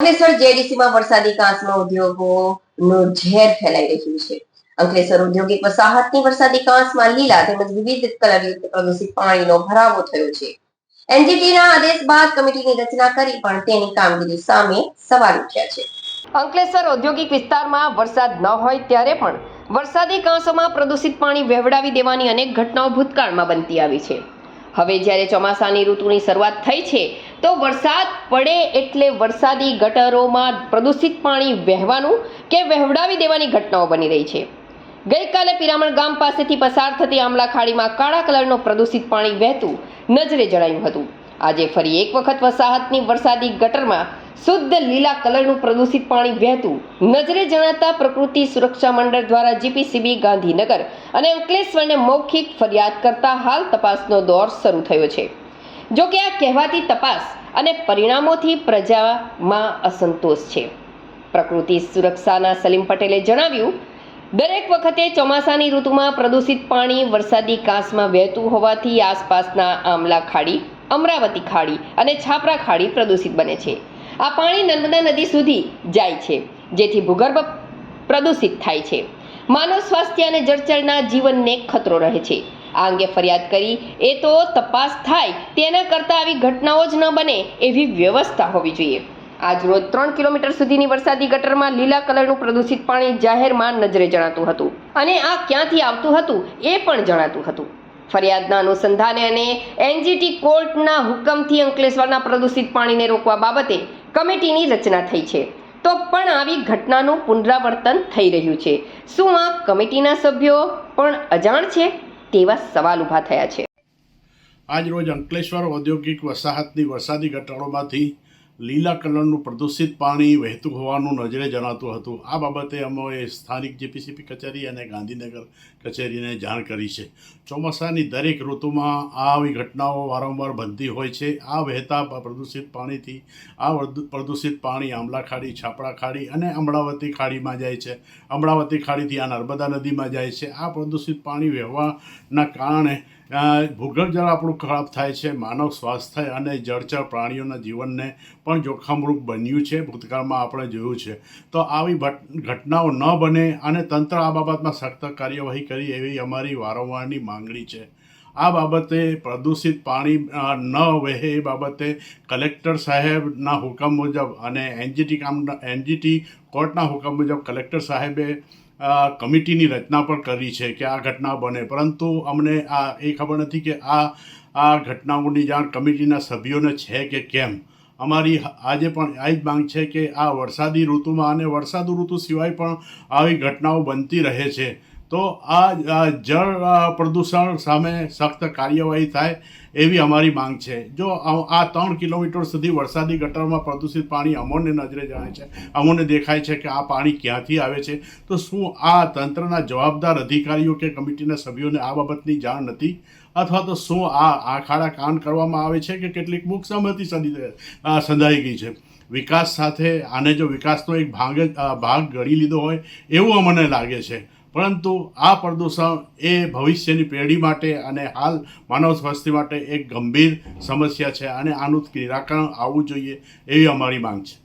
અંકલેશ્વર જેડીસીમાં વરસાદી કાંસમાં ઉદ્યોગોનું ઝેર ફેલાઈ રહ્યું છે. અંકલેશ્વર ઔદ્યોગિક વસાહતની વરસાદી કાંસમાં લીલા તેમજ વિવિધ કલરયુક્ત પ્રદૂષિત પાણીનો ભરાવો થયો છે. એનજીટીના આદેશ બાદ કમિટીની રચના કરી પણ તેની કામગીરી સામે સવાલ ઉઠ્યા છે. અંકલેશ્વર ઔદ્યોગિક વિસ્તારમાં વરસાદ ન હોય ત્યારે પણ વરસાદી કાંસોમાં પ્રદૂષિત પાણી વહેવડાવી દેવાની અનેક ઘટનાઓ ભૂતકાળમાં બનતી આવી છે. હવે જ્યારે ચોમાસાની ઋતુની શરૂઆત થઈ છે તો વરસાદ પડે એટલે વરસાદી ગટરોમાં પ્રદૂષિત પાણી વહેવાનું કે વહેવડાવી દેવાની ઘટનાઓ બની રહી છે. ગઈકાલે પિરામણ ગામ પાસેથી પસાર થતી આમલા ખાડીમાં કાળા કલરનો પ્રદૂષિત પાણી વહેતું નજરે જણાયું હતું. આજે ફરી એક વખત વસાહતની વરસાદી ગટરમાં શુદ્ધ લીલા કલરનું પ્રદૂષિત પાણી વહેતું નજરે જણાતા પ્રકૃતિ સુરક્ષા મંડળ દ્વારા જીપીસીબી ગાંધીનગર અને અંકલેશ્વરને મૌખિક ફરિયાદ કરતા હાલ તપાસનો દોર શરૂ થયો છે. જો કે આ કહેવાતી તપાસ અને પરિણામોથી પ્રજામાં અસંતોષ છે. પ્રકૃતિ સુરક્ષાના સલીમ પટેલે જણાવ્યું, દરેક વખતે ચોમાસાની ઋતુમાં પ્રદૂષિત પાણી વરસાદી કાંસમાં વહેતું હોવાથી આસપાસના આમલા ખાડી, અમરાવતી ખાડી અને છાપરા ખાડી પ્રદૂષિત બને છે. આ પાણી નર્મદા નદી સુધી જાય છે, જેથી ભૂગર્ભ પ્રદૂષિત થાય છે. માનવ સ્વાસ્થ્ય અને જળચરના જીવનને ખતરો રહે છે. આ અંગે ફરિયાદ કરી, એ તો તપાસ થાય, તેના કરતાં આવી ઘટનાઓ જ ન બને એવી વ્યવસ્થા હોવી જોઈએ. આજ રોજ ત્રણ કિલોમીટર સુધીની વરસાદી ગટરમાં લીલા કલરનું પ્રદૂષિત પાણી જાહેરમાં નજરે જણાતું હતું અને આ ક્યાંથી આવતું હતું એ પણ જણાતું હતું. ફરિયાદના અનુસંધાને અને એનજીટી કોર્ટના હુકમથી અંકલેશ્વરના પ્રદૂષિત પાણીને રોકવા બાબતે કમિટીની રચના થઈ છે. તો પણ આવી ઘટનાનું પુનરાવર્તન થઈ રહ્યું છે. શું આ કમિટીના સભ્યો પણ અજાણ છે? તેવા સવાલ ઊભા થયા છે. આજ રોજ અંકલેશ્વર ઔદ્યોગિક વસાહતની વરસાદી ગટારોમાંથી લીલા કલરનું પ્રદૂષિત પાણી વહેતું હોવાનું નજરે જણાતું હતું. આ બાબતે અમે સ્થાનિક જીપીસીપી કચેરી અને ગાંધીનગર કચેરીને જાણ કરી છે. ચોમાસાની દરેક ઋતુમાં આવી ઘટનાઓ વારંવાર બનતી હોય છે. આ વહેતા પ્રદૂષિત પાણીથી, આ પ્રદૂષિત પાણી આંબલા ખાડી છાપડા ખાડી અને અમરાવતી ખાડીમાં જાય છે. અમરાવતી ખાડીથી આ નર્મદા નદીમાં જાય છે. આ પ્રદૂષિત પાણી વહેવાના કારણે ભૂગર્ભ જળ આપણું ખરાબ થાય છે, માનવ સ્વાસ્થ્ય અને જળચર પ્રાણીઓના જીવનને પણ જોખમરૂપ બન્યું છે, ભૂતકાળમાં આપણે જોયું છે. તો આવી ઘટનાઓ ન બને અને તંત્ર આ બાબતમાં સખ્ત કાર્યવાહી કરી એવી અમારી વારંવારની માંગણી છે. આ બાબતે પ્રદૂષિત પાણી ન વહે એ બાબતે કલેક્ટર સાહેબના હુકમ મુજબ અને એનજીટી કામ, એનજીટી કોર્ટના હુકમ મુજબ કલેક્ટર સાહેબે કમિટીની રચના પણ કરી છે કે આ ઘટના બને. પરંતુ અમને આ એ ખબર નથી કે આ આ ઘટનાઓની જાણ કમિટીના સભ્યોને છે કે કેમ? અમારી આજે પણ આ જ માંગ છે કે આ વરસાદી ઋતુમાં અને વરસાદી ઋતુ સિવાય પણ આવી ઘટનાઓ બનતી રહે છે. તો આ જળ પ્રદૂષણ સામે સખ્ત કાર્યવાહી થાય એવી અમારી માંગ છે. જો આ ત્રણ કિલોમીટર સુધી વરસાદી ગટરમાં પ્રદૂષિત પાણી અમોને નજરે જાણે છે, અમોને દેખાય છે કે આ પાણી ક્યાંથી આવે છે, તો શું આ તંત્રના જવાબદાર અધિકારીઓ કે કમિટીના સભ્યોને આ બાબતની જાણ નથી? અથવા તો શું આ આખાડા કાન કરવામાં આવે છે કે કેટલીક મુખ સહમતિ સંધી- સંધાઈ ગઈ છે? વિકાસ સાથે આને જો વિકાસનો એક ભાગ ભાગ ગળી લીધો હોય એવું અમને લાગે છે. પરંતુ આ પ્રદૂષણ એ ભવિષ્યની પેઢી માટે અને હાલ માનવ સ્વાસ્થ્ય માટે એક ગંભીર સમસ્યા છે અને આનું નિરાકરણ આવવું જોઈએ એવી અમારી માંગ છે.